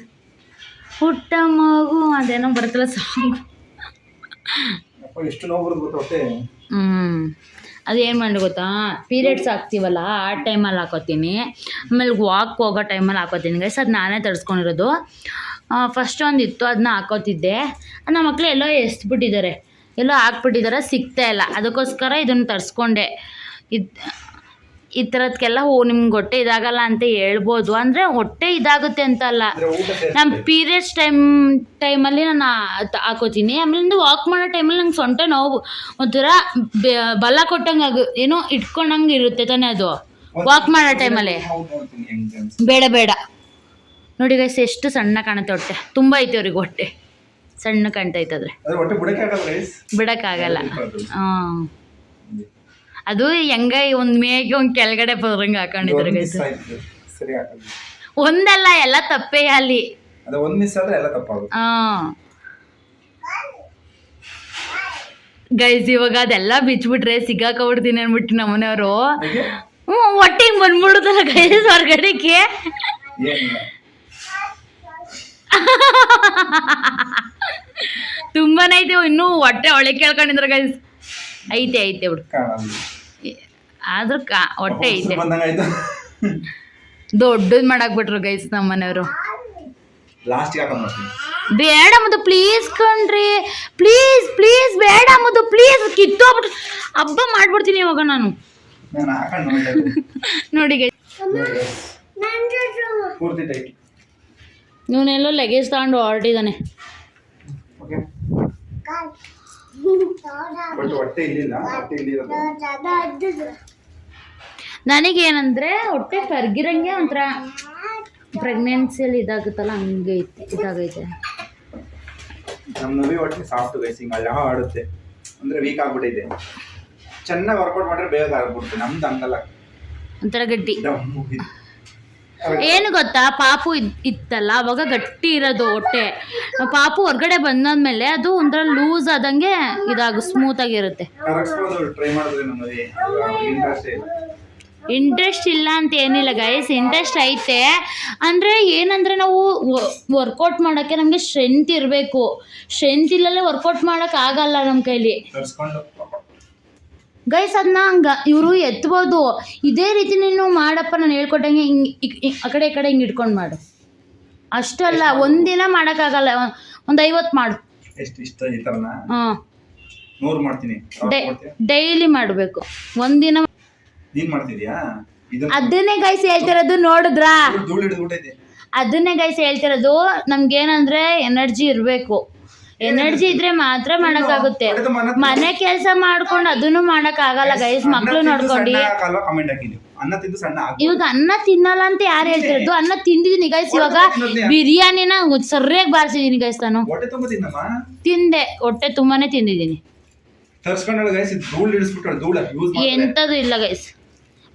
ಪುಟ್ಟ ಮಗು ಅದೇನೋ ಬರ್ತಲ್ಲ ಸಾಂಗ್ ಎಷ್ಟು ನೋವು ಹೊಟ್ಟೆ? ಹ್ಞೂ ಅದೇನು ಮಾಡಿ ಗೊತ್ತಾ? ಪೀರಿಯಡ್ಸ್ ಹಾಕ್ತೀವಲ್ಲ, ಆ ಟೈಮಲ್ಲಿ ಹಾಕೋತೀನಿ. ಆಮೇಲೆ ವಾಕ್ ಹೋಗೋ ಟೈಮಲ್ಲಿ ಹಾಕೋತೀನಿ ಗೈಸ್ ಅದು ನಾನೇ ತರಿಸ್ಕೊಂಡಿರೋದು ಫಸ್ಟ್ ಒಂದು ಇತ್ತು ಅದನ್ನ ಹಾಕೋತಿದ್ದೆ. ನಮ್ಮ ಮಕ್ಕಳು ಎಲ್ಲೋ ಎಸ್ಬಿಟ್ಟಿದ್ದಾರೆ. ಎಲ್ಲೋ ಹಾಕ್ಬಿಟ್ಟಿದ್ದಾರೆ, ಸಿಗ್ತಾ ಇಲ್ಲ. ಅದಕ್ಕೋಸ್ಕರ ಇದನ್ನು ತರಿಸ್ಕೊಂಡೆ ಇದು ಈ ಥರದ್ಕೆಲ್ಲ ಓ ನಿಮ್ಗೆ ಹೊಟ್ಟೆ ಇದಾಗಲ್ಲ ಅಂತ ಹೇಳ್ಬೋದು. ಅಂದರೆ ಹೊಟ್ಟೆ ಇದಾಗುತ್ತೆ ಅಂತ ಅಲ್ಲ ಅಂದ್ರೆ ಊಟ ಸೇರ್ಸ್ಕೊಳ್ಳಿ. ನಮ್ಮ ಪೀರಿಯಡ್ಸ್ ಟೈಮ್ ಟೈಮಲ್ಲಿ ನಾನು ಹಾಕೋತೀನಿ. ಆಮೇಲಿಂದ ವಾಕ್ ಮಾಡೋ ಟೈಮಲ್ಲಿ ನಂಗೆ ಸೊಂಟ ನೋವು ಒಂಥರ ಬಲ ಕೊಟ್ಟಂಗೆ ಆಗ ಏನೋ ಇಟ್ಕೊಂಡಂಗೆ ಇರುತ್ತೆ ತಾನೇ ಅದು. ವಾಕ್ ಮಾಡೋ ಟೈಮಲ್ಲಿ. ಬೇಡ ಬೇಡ. ನೋಡಿ ಗೈಸ್ ಎಷ್ಟು ಸಣ್ಣ ಕಾಣುತ್ತೆ ಹೊಟ್ಟೆ. ತುಂಬ ಐತೆ ಅವ್ರಿಗೆ ಹೊಟ್ಟೆ. ಸಣ್ಣ ಕಾಣ್ತೈತದ್ರೆ. ಬಿಡೋಕ್ಕಾಗಲ್ಲ ಹಾಂ ಅದು ಹೆಂಗ ಒಂದು ಮೇಗೆ ಒಂದು ಕೆಳಗಡೆ ಬರಂಗೆ ಹಾಕೊಂಡಿದ್ರು ಗೈಸ್ ಸರಿ ಒಂದಲ್ಲ ಎಲ್ಲ ತಪ್ಪೇ ಅಲ್ಲಿ. ಅದ ಒಂದ್ ಮಿಸ್ ಆದ್ರೆ ಎಲ್ಲ ತಪ್ಪಾಗುತ್ತೆ ಹಾಂ ಗೈಸ್ ಇವಾಗ ಅದೆಲ್ಲ ಬಿಚ್ಬಿಟ್ರೆ ಸಿಗಾಕೊಬಿಡ್ತೀನಿ ಅಂದ್ಬಿಟ್ಟು ನಮ್ಮನೆಯವರು? ಹ್ಞೂ ಒಟ್ಟಿಗೆ ಬಂದ್ಬಿಡುತ್ತಲ್ಲ ಗೈಸ್ ಹೊರಗಡೆಗೆ. ತುಂಬಾನೇ ಐತೆ ಇನ್ನೂ ಹೊಟ್ಟೆ ಒಳಗೆ ಕೇಳ್ಕೊಂಡಿದ್ರು ಗೈಸ್ ಐತೆ ಐತೆ ಬಿಡು. ಆದ್ರೂ ಕಾ ಹೊಟ್ಟೆ ಐತೆ. ದೊಡ್ಡದು ಮಾಡಾಕ್ಬಿಟ್ರು ಗೈಸ್ ನಮ್ಮ ಮನೆಯವರು ಬೇಡ ಮುದ್ದು ಪ್ಲೀಸ್ ಕಣ್ರಿ. ಪ್ಲೀಸ್ ಪ್ಲೀಸ್ ಬೇಡ ಮುದ್ದು ಪ್ಲೀಸ್ ಕಿತ್ತೋಗ್ಬಿಟ್ಟು ಹಬ್ಬ ಮಾಡ್ಬಿಡ್ತೀನಿ ಇವಾಗ ನಾನು. ನೋಡಿ ಗೈಸ್ ಇವನೆಲ್ಲೋ ಲಗೇಜ್ ತಗೊಂಡು ಹೊರಟಿದ್ದಾನೆ ಓಕೆ ಬಟ್ ಹೊಟ್ಟೆ ಇಲ್ಲಿಲ್ಲ ಹೊಟ್ಟೆ ನನಗೇನಂದ್ರೆ ಹೊಟ್ಟೆ ಕರ್ಗಿರಂಗೆ ಒಂಥರ ಪ್ರೆಗ್ನೆನ್ಸಿಯಲ್ಲಿ ಇದಾಗುತ್ತಲ್ಲ ಹಂಗೆ ಐತೆ ಇದಾಗೈತೆ. ನಮ್ಮ ಮೂವಿ ಹೊಟ್ಟೆ ಸಾಫ್ಟ್ ಗೈಸ್ ಹಿಂಗೆ ಅಲ್ಲ ಆಡುತ್ತೆ ಅಂದ್ರೆ ವೀಕ್ ಆಗ್ಬಿಟ್ಟಿದೆ. ಚೆನ್ನಾಗಿ ವರ್ಕೌಟ್ ಮಾಡಿದ್ರೆ ಬೇಗ ಆಗ್ಬಿಡುತ್ತೆ ನಮ್ದು ಹಂಗಲ್ಲ. ಒಂಥರ ಗಟ್ಟಿ. ಏನು ಗೊತ್ತಾ? ಪಾಪು ಇತ್ತಲ್ಲ ಅವಾಗ ಗಟ್ಟಿ ಇರೋದು ಹೊಟ್ಟೆ. ಪಾಪು ಹೊರಗಡೆ ಬಂದಾದ್ಮೇಲೆ ಅದು ಒಂಥರ ಲೂಸ್ ಆದಂಗೆ ಇದಾಗ ಸ್ಮೂತ್ ಆಗಿರುತ್ತೆ. ಇಂಟ್ರೆಸ್ಟ್ ಇಲ್ಲ ಅಂತ ಏನಿಲ್ಲ ಗೈಸ್ ಇಂಟ್ರೆಸ್ಟ್ ಐತೆ. ಅಂದರೆ ಏನಂದರೆ ನಾವು ವರ್ಕೌಟ್ ಮಾಡೋಕ್ಕೆ ನಮಗೆ ಸ್ಟ್ರೆಂತ್ ಇರಬೇಕು. ಸ್ಟ್ರೆಂತ್ ಇಲ್ಲಲ್ಲೇ ವರ್ಕೌಟ್ ಮಾಡೋಕ್ಕಾಗಲ್ಲ ನಮ್ಮ ಕೈಲಿ. ಗೈಸ್ ಅದನ್ನ ಹಂಗ ಇವರು ಎತ್ಬೋದು. ಇದೇ ರೀತಿ ನೀನು ಮಾಡಪ್ಪ ನಾನು ಹೇಳ್ಕೊಟ್ಟಂಗೆ ಹಿಂಗೆ ಆ ಕಡೆ ಈ ಕಡೆ ಹಿಂಗೆ ಇಟ್ಕೊಂಡು ಮಾಡು. ಅಷ್ಟಲ್ಲ ಒಂದಿನ ಮಾಡೋಕ್ಕಾಗಲ್ಲ ಒಂದು ಐವತ್ತು ಮಾಡು. ಹಾಂ. ಡೈಲಿ ಮಾಡಬೇಕು. ಒಂದಿನ ನೀನ್ ಮಾಡ್ತಿದ್ಯಾ? ಇದನ್ನ ಅದನ್ನೇ ಗೈಸ್ ಹೇಳ್ತಿರೋದು ನೋಡಿದ್ರಾ? ಧೂಳು ಹಿಡಿದ್ಬಿಟ್ಟೈತೆ ಅದನ್ನೇ ಗೈಸ್ ಹೇಳ್ತಿರೋದು ನಮ್ಗೇನಂದ್ರೆ ಎನರ್ಜಿ ಇರಬೇಕು. ಎನರ್ಜಿ ಇದ್ರೆ ಮಾತ್ರ ಮಾಡೋಕ್ಕಾಗುತ್ತೆ. ಮನೆ ಕೆಲಸ ಮಾಡ್ಕೊಂಡು ಅದನ್ನು ಆಗಲ್ಲ ಗೈಸ್ ಮಕ್ಳು ನೋಡ್ಕೊಂಡು. ಕಮೆಂಟ್ ಹಾಕಿ ಅನ್ನ ತಿಂದು ಸಣ್ಣ ಆಗಿ ಇವಾಗ ಅನ್ನ ತಿನ್ನಲ್ಲ ಅಂತ ಯಾರು ಹೇಳ್ತಿರೋದು? ಅನ್ನ ತಿಂದಿದ್ದೀನಿ ಗೈಸ್ ಇವಾಗ ಬಿರಿಯಾನಿನ ಸರಿಯಾಗಿ ಬಾರಿಸಿದೀನಿ ಗೈಸ್ ನಾನು. ಹೊಟ್ಟೆ ತುಂಬ ತಿನ್ನಮ್ಮ ತಿಂದೆ ಹೊಟ್ಟೆ ತುಂಬಾನೇ ತಿಂದಿದ್ದೀನಿ. ಎಂತದೂ ಗೈಸ್ ಇದು ಧೂಳು ಹಿಡಿಸ್ಬಿಟ್ಟಾಳ ಧೂಳ ಯೂಸ್ ಎಂಥದ್ದು ಇಲ್ಲ ಗೈಸ್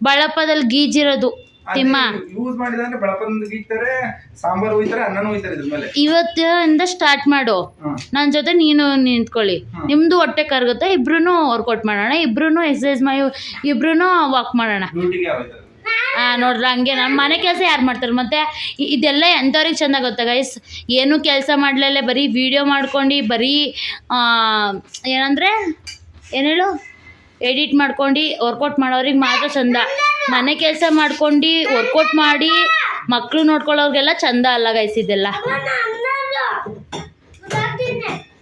ಬಳಪದಲ್ಲಿ ಗೀಜಿರೋದು ತಿಮ್ಮ. ಯೂಸ್ ಮಾಡಿದ್ರೆ ಬೆಳಪಂದು ಗೀಕ್ತಾರೆ ಸಾಂಬಾರು ಹೋಯ್ತಾರೆ ಅನ್ನನೂ ಹೋಯ್ತಾರೆ ಇದ್ರ ಮೇಲೆ. ಇವತ್ತಿಂದ ಸ್ಟಾರ್ಟ್ ಮಾಡು. ನನ್ ನನ್ನ ಜೊತೆ ನೀನು ನಿಂತ್ಕೊಳ್ಳಿ. ನಿಮ್ದು ಹೊಟ್ಟೆ ಕರ್ಗುತ್ತೆ ಇಬ್ರು ವರ್ಕೌಟ್ ಮಾಡೋಣ ಇಬ್ರು ಎಕ್ಸಸೈಸ್ ಮಾಡಿ ಇಬ್ರು ವಾಕ್ ಮಾಡೋಣ. ಡ್ಯೂಟಿಗೆ ಹೋಯ್ತಾರೆ ಆ, ನೋಡ್ರ ಹಂಗೆ ನಮ್ಮ ಮನೆ ಕೆಲಸ ಯಾರು ಮಾಡ್ತಾರೆ ಮತ್ತೆ? ಇ- ಇದೆಲ್ಲ ಎಂಥವ್ರಿಗೆ ಚೆಂದ ಗೊತ್ತಾ ಗೈಸ್ ಏನು ಕೆಲಸ ಮಾಡ್ಲಲ್ಲೇ ಬರೀ ವಿಡಿಯೋ ಮಾಡ್ಕೊಂಡು ಬರೀ ಆ, ಏನಂದ್ರೆ ಏನು ಹೇಳು? ಎಡಿಟ್ ಮಾಡ್ಕೊಂಡು ವರ್ಕೌಟ್ ಮಾಡೋರಿಗೆ ಮಾತ್ರ ಚಂದ. ಮನೆ ಕೆಲಸ ಮಾಡ್ಕೊಂಡು ವರ್ಕೌಟ್ ಮಾಡಿ ಮಕ್ಕಳು ನೋಡ್ಕೊಳ್ಳೋರಿಗೆಲ್ಲ ಚಂದ ಅಲ್ಲ ಗೈಸ್ ಇದೆಲ್ಲ.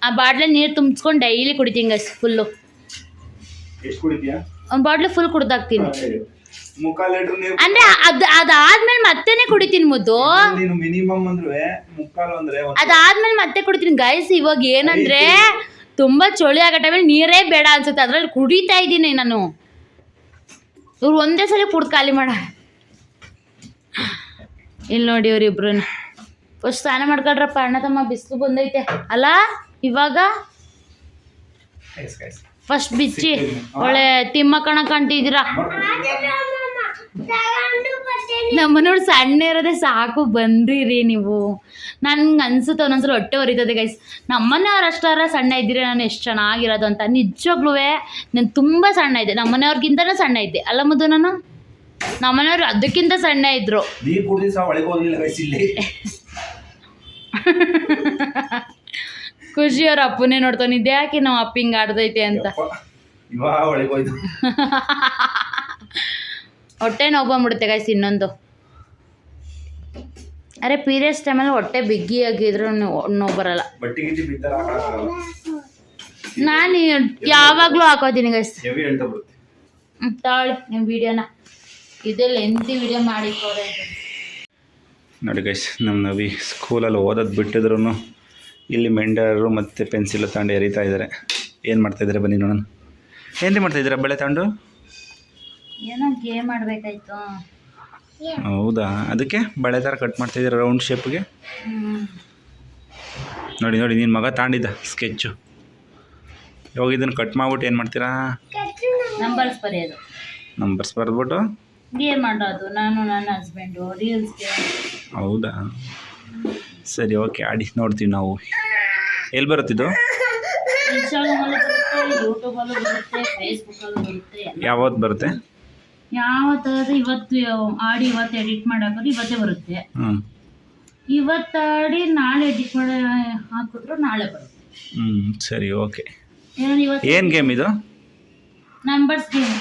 ಆ ಬಾಟ್ಲೆ ನೀರು ತುಂಬಿಸ್ಕೊಂಡು ಡೈಲಿ ಕುಡಿತೀನಿ ಗೈಸ್ ಫುಲ್ಲು ಒಂದು ಬಾಟ್ಲು ಫುಲ್ ಕುಡ್ದಾಕ್ತೀನಿ. ಅಂದ್ರೆ ಅದ್ ಅದಾದ್ಮೇಲೆ ಮತ್ತೆನೆ ಕುಡಿತೀನಿ ಮುದ್ದು. ಮಿನಿಮಮ್ ಅಂದ್ರೆ ಅದಾದ್ಮೇಲೆ ಮತ್ತೆ ಕುಡಿತೀನಿ ಗೈಸ್ ಇವಾಗ ಏನಂದ್ರೆ ತುಂಬಾ ಚಳಿ ಆಗೋ ಟೈಮಲ್ಲಿ ನೀರೇ ಬೇಡ ಅನ್ಸುತ್ತೆ. ಅದ್ರಲ್ಲಿ ಕುಡಿತಾ ಇದ್ದೀನಿ ನಾನು. ಇವ್ರು ಒಂದೇ ಸಲ ಕುಡ್ದು ಖಾಲಿ ಮಾಡ. ಇಲ್ಲಿ ನೋಡಿ ಇವ್ರಿಬ್ರು ಫಸ್ಟ್ ಸ್ನಾನ ಮಾಡ್ಕೊಳ್ರಪ್ಪ ಅಣ್ಣ ತಮ್ಮ ಬಿಸಿಲು ಬಂದೈತೆ. ಅಲ್ಲ ಇವಾಗ. ಫಸ್ಟ್ ಬಿಚ್ಚಿ. ಒಳ್ಳೆ ತಿಮ್ಮ ಕಣ ಕಂಟಿದ್ದೀರಾ ನಮ್ಮನೋಡು ಸಣ್ಣ ಇರೋದೇ ಸಾಕು ಬಂದಿರಿ ನೀವು. ನನ್ಗೆ ಅನ್ಸುತ್ತೆ ಒಂದೊಂದ್ಸಲ ಹೊಟ್ಟೆ ಹೊರಿತದೆ ಗೈಸ್ ನಮ್ಮನೆಯವ್ರು ಅಷ್ಟಾರ ಸಣ್ಣ ಇದ್ದೀರಿ ನಾನು ಎಷ್ಟು ಚೆನ್ನಾಗಿರೋದು ಅಂತ. ನಿಜವಾಗ್ಲೂ ನಾನು ತುಂಬ ಸಣ್ಣ ಇದ್ದೆ. ನಮ್ಮನೆಯವ್ರಿಗಿಂತನೂ ಸಣ್ಣ ಇದ್ದೆ. ಅಲ್ಲ ಮುದ್ದು ನಾನು? ನಮ್ಮನೆಯವ್ರು ಅದಕ್ಕಿಂತ ಸಣ್ಣ ಇದ್ರು. ನೀರ್ ಕುಡ್ದು ಸಹ ಒಳಗೆ ಹೋಗ್ಲಿಲ್ಲ ಗೈಸ್ ಇಲ್ಲಿ. ಖುಷಿ ಅವ್ರ ಅಪ್ಪನೇ ನೋಡ್ತಾನಿದ್ದೆ ಯಾಕೆ ನಾವು ಅಪ್ಪ ಹಿಂಗೆ ಆಡ್ದೈತೆ ಅಂತ ಯಪ್ಪ, ಇವಾಗ ಒಳಗೆ ಹೋಯ್ತು ಹೊಟ್ಟೆ ನೋವು ಬಂದ್ಬಿಡುತ್ತೆ ಗಾಯ್ಸ್ ಇನ್ನೊಂದು. ಅರೆ ಪೀರಿಯಡ್ಸ್ ಟೈಮಲ್ಲಿ ಹೊಟ್ಟೆ ಬಿಗ್ಗಿ ಆಗಿದ್ರು ನೋವು ಬರಲ್ಲ. ನಾನು ಯಾವಾಗಲೂ ಹಾಕೋತೀನಿ ಗಾಯ್ಸ್ ಹೆವಿ ಹೇಳ್ತಾ ಬರುತ್ತೆ. ತಾಳಿ ನಿಮ್ಮ ವಿಡಿಯೋನ ಇದೆಲ್ಲ ಎಂತಿ ವಿಡಿಯೋ ಮಾಡಿ ನೋಡಿ ಗೈಸ್ ನಮ್ಮ ನವಿ ಸ್ಕೂಲಲ್ಲಿ ಓದೋದು ಬಿಟ್ಟಿದ್ರು ಇಲ್ಲಿ ಮೆಂಡರು ಮತ್ತು ಪೆನ್ಸಿಲ್ ತಗೊಂಡು ಎರಿತಾ ಇದ್ದಾರೆ ಏನು ಮಾಡ್ತಾಯಿದ್ದಾರೆ ಬನ್ನಿ ನೋಡೋಣ. ಏನು ಮಾಡ್ತಾಯಿದ್ದೀರಾ ಬೆಳೆ ತಗೊಂಡು ಏನೋ ಗೇಮ್ ಆಡ್ಬೇಕಾಯ್ತು. ಹೌದಾ? ಅದಕ್ಕೆ ಬಳೆ ಥರ ಕಟ್ ಮಾಡ್ತಾಯಿದ್ದೀರಾ ರೌಂಡ್ ಶೇಪ್ಗೆ ನೋಡಿ ನೋಡಿ ನಿನ್ನ ಮಗ ತಾಂಡಿದ್ದ ಸ್ಕೆಚ್ಚು ಇವಾಗ ಇದನ್ನು ಕಟ್ ಮಾಡ್ಬಿಟ್ಟು ಏನು ಮಾಡ್ತೀರಾ? ನಂಬರ್ಸ್ ಬರೆಯೋದು. ನಂಬರ್ಸ್ ಬರೆದ್ಬಿಟ್ಟು? ಗೇಮ್ ಮಾಡೋದು ನಾನು ನನ್ನ ಹಸ್ಬೆಂಡು ರೀಲ್ಸ್ಗೆ ಹೌದಾ? ಸರಿ ಓಕೆ ಆಡಿ ನೋಡ್ತೀವಿ ನಾವು. ಎಲ್ಲಿ ಬರುತ್ತಿದ್ದು ಯೂಟ್ಯೂಬಲ್ಲೂ ಬರುತ್ತೆ ಫೇಸ್ಬುಕ್ಕಲ್ಲೂ ಬರುತ್ತೆ ಯಾವತ್ತು ಬರುತ್ತೆ? ಯಾವತ್ತಾದ್ರೂ ಇವತ್ತು ಆಡಿ ಇವತ್ತು ಎಡಿಟ್ ಮಾಡಾಕೋದು ಇವತ್ತೇ ಬರುತ್ತೆ. ಹ್ಞೂ ಇವತ್ತು ಆಡಿ ನಾಳೆ ಎಡಿಟ್ ಮಾಡಿ ಹಾಕಿದ್ರು ನಾಳೆ ಬರುತ್ತೆ. ಹ್ಞೂ ಸರಿ ಓಕೆ. ಏನು ಇವತ್ತು? ಏನು ಗೇಮ್ ಇದು? ನಂಬರ್ಸ್ ಗೇಮ್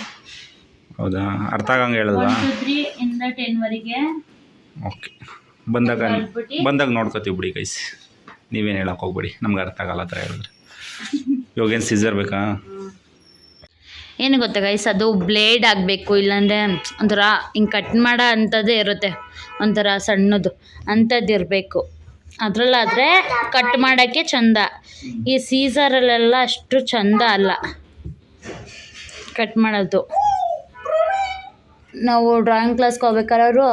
ಹೌದಾ? ಅರ್ಥ ಆಗಂಗೆ ಹೇಳಿದ್ರು ಒನ್ ಟು ತ್ರೀ ಇಂದ ಟೆನ್ವರೆಗೆ ಓಕೆ. ಬಂದಾಗ ಬಂದಾಗ ನೋಡ್ಕೋತೀವಿ ಬಿಡಿ ಕೈಸಿ ನೀವೇನು ಹೇಳಕ್ಕೆ ಹೋಗ್ಬೇಡಿ. ನಮ್ಗೆ ಅರ್ಥ ಆಗಲ್ಲ ಆ ಥರ ಹೇಳಿದ್ರೆ. ಇವಾಗೇನು ಏನು ಸಿಸರ್ ಬೇಕಾ? ಏನು ಗೊತ್ತಾ ಗೈಸ್ ಅದು ಬ್ಲೇಡ್ ಆಗಬೇಕು, ಇಲ್ಲಾಂದರೆ ಒಂಥರ ಹಿಂಗೆ ಕಟ್ ಮಾಡೋ ಅಂಥದ್ದೇ ಇರುತ್ತೆ. ಒಂಥರ ಸಣ್ಣದು ಅಂಥದ್ದು ಇರಬೇಕು. ಅದರಲ್ಲಾದರೆ ಕಟ್ ಮಾಡೋಕ್ಕೆ ಚಂದ. ಈ ಸೀಸರಲ್ಲೆಲ್ಲ ಅಷ್ಟು ಚಂದ ಅಲ್ಲ. ಕಟ್ ಮಾಡೋದು. ನಾವು ಡ್ರಾಯಿಂಗ್ ಕ್ಲಾಸ್ಗೆ ಹೋಗ್ಬೇಕಾದ್ರೂ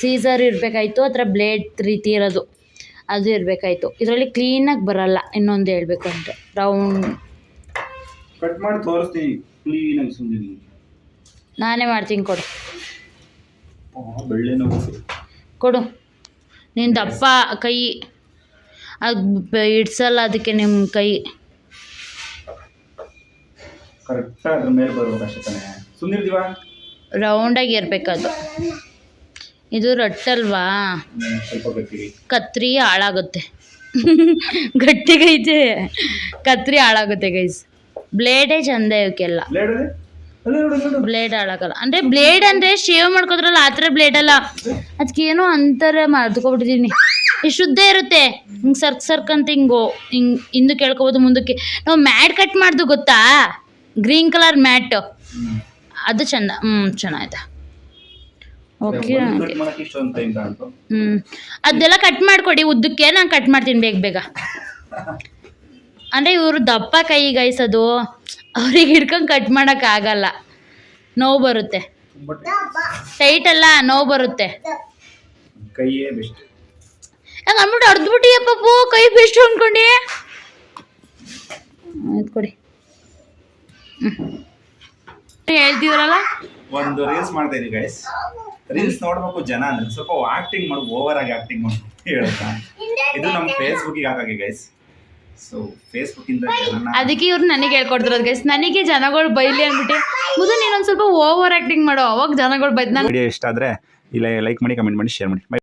ಸೀಸರ್ ಇರಬೇಕಾಯ್ತು ಥರ ಬ್ಲೇಡ್ ರೀತಿ ಇರೋದು. ಅದು ಇರಬೇಕಾಯ್ತು. ಇದರಲ್ಲಿ ಕ್ಲೀನಾಗಿ ಬರಲ್ಲ, ಇನ್ನೊಂದು ಹೇಳಬೇಕು ಅಂದರೆ. ರೌಂಡ್ ಕಟ್ ಮಾಡಿ ತೋರಿಸ್ತೀನಿ. ಕ್ಲೀನಾಗಿ ಸುಂದಿನಿ ನಾನೇ ಮಾಡ್ತೀನಿ ಕೊಡು. ಬೆಳ್ಳೆನ ಕೊಡು. ನಿನ್ನ ದಪ್ಪ ಕೈ ಅದು ಇಡ್ಸಲ್ಲ ಅದಕ್ಕೆ ನಿಮ್ಮ ಕೈ. ಕರೆಕ್ಟಾಗಿ ಅದ್ರ ಮೇಲೆ ಬರ್ಬೇಕು ಅಷ್ಟೇ ತಾನೇ. ಸುಮ್ಮನಿರ್ತೀವ ರೌಂಡಾಗಿ ಇರಬೇಕದು ಇದು ರೊಟ್ಟಲ್ವಾ? ಸ್ವಲ್ಪ ಕತ್ರಿ ಹಾಳಾಗುತ್ತೆ. ಗಟ್ಟಿಗೈತೆ. ಕತ್ರಿ ಹಾಳಾಗುತ್ತೆ ಗೈಸ್ ಬ್ಲೇಡೇ ಚಂದ ಇವಕ್ಕೆಲ್ಲ ಬ್ಲೇಡ್ ಹಾಳಾಗಲ್ಲ. ಅಂದರೆ ಬ್ಲೇಡ್ ಅಂದ್ರೆ ಶೇವ್ ಮಾಡ್ಕೋದ್ರಲ್ಲ ಆ ಥರ ಬ್ಲೇಡ್ ಅಲ್ಲ. ಅದಕ್ಕೆ ಏನೋ ಅಂತಾರೆ ಮರ್ದ್ಕೊಬಿಟ್ಟಿದ್ದೀನಿ ಇಷ್ಟು ಶುದ್ಧ ಇರುತ್ತೆ. ಹಿಂಗೆ ಸರ್ಕ್ ಸರ್ಕ್ ಅಂತ ಹಿಂಗೋ ಹಿಂಗೆ ಹಿಂದಕ್ಕೆ ಕೇಳ್ಕೊಬೋದು ಮುಂದಕ್ಕೆ. ನಾವು ಮ್ಯಾಟ್ ಕಟ್ ಮಾಡ್ದು ಗೊತ್ತಾ? Green colour mat. ಅದು ಚಂದ. ಹ್ಞೂ ಚೆನ್ನಾಗಿದೆ. ಓಕೆ ಹ್ಞೂ ಅದೆಲ್ಲ ಕಟ್ ಮಾಡಿಕೊಡಿ ಉದ್ದಕ್ಕೆ. ನಾನು ಕಟ್ ಮಾಡ್ತೀನಿ ಬೇಗ ಬೇಗ. ಅಂದರೆ ಇವರು ದಪ್ಪ ಕೈ ಗೈಸೋದು ಅವ್ರಿಗೆ ಹಿಡ್ಕೊಂಡು ಕಟ್ ಮಾಡೋಕ್ಕಾಗಲ್ಲ ನೋವು ಬರುತ್ತೆ. ಟೈಟ್ ಅಲ್ಲ ನೋವು ಬರುತ್ತೆ. ಕೈಯೇ ಬೆಸ್ಟ್ ಹಂಗೆ ಅಂದ್ಬಿಟ್ಟು ಅರ್ದ್ಬಿಟ್ಟಿಯ ಪಪ್ಪು ಕೈ ಬೆಸ್ಟ್ ಅನ್ಕೊಂಡಿ. ಆಯ್ತು ಕೊಡಿ. ಹೇಳ್ತೀವ್ರಲ್ಲ? ಒಂದು ರೀಲ್ಸ್ ಮಾಡ್ತಾ ಇದೀವಿ ಗೈಸ್ ರೀಲ್ಸ್ ನೋಡ್ಬೇಕು ಜನ ಅಂದ್ರೆ ಸ್ವಲ್ಪ ಆಕ್ಟಿಂಗ್ ಮಾಡು ಓವರ್ ಆಗಿ ಆಕ್ಟಿಂಗ್ ಮಾಡು ಹೇಳ್ತಾ. ಇದು ನಮ್ಮ ಫೇಸ್ಬುಕ್ಕಿಗೆ ಹಾಕಾಗಿ ಗೈಸ್ ಸೊ ಅದಕ್ಕೆ ಇವ್ರು ನನಗೆ ಹೇಳ್ಕೊಡ್ತಿರೋದು ಗೈಸ್ ನನಗೆ ಜನಗಳು ಬೈಲಿ ಅಂದ್ಬಿಟ್ಟು ಮುದು ನೀನೊಂದು ಸ್ವಲ್ಪ ಓವರ್ ಆಕ್ಟಿಂಗ್ ಮಾಡೋ. ಅವಾಗ ಜನಗಳು ಬೈದ್ ನಾನು ವಿಡಿಯೋ ಇಷ್ಟ ಆದರೆ ಇಲ್ಲ ಲೈಕ್ ಮಾಡಿ ಕಮೆಂಟ್ ಮಾಡಿ ಶೇರ್ ಮಾಡಿ.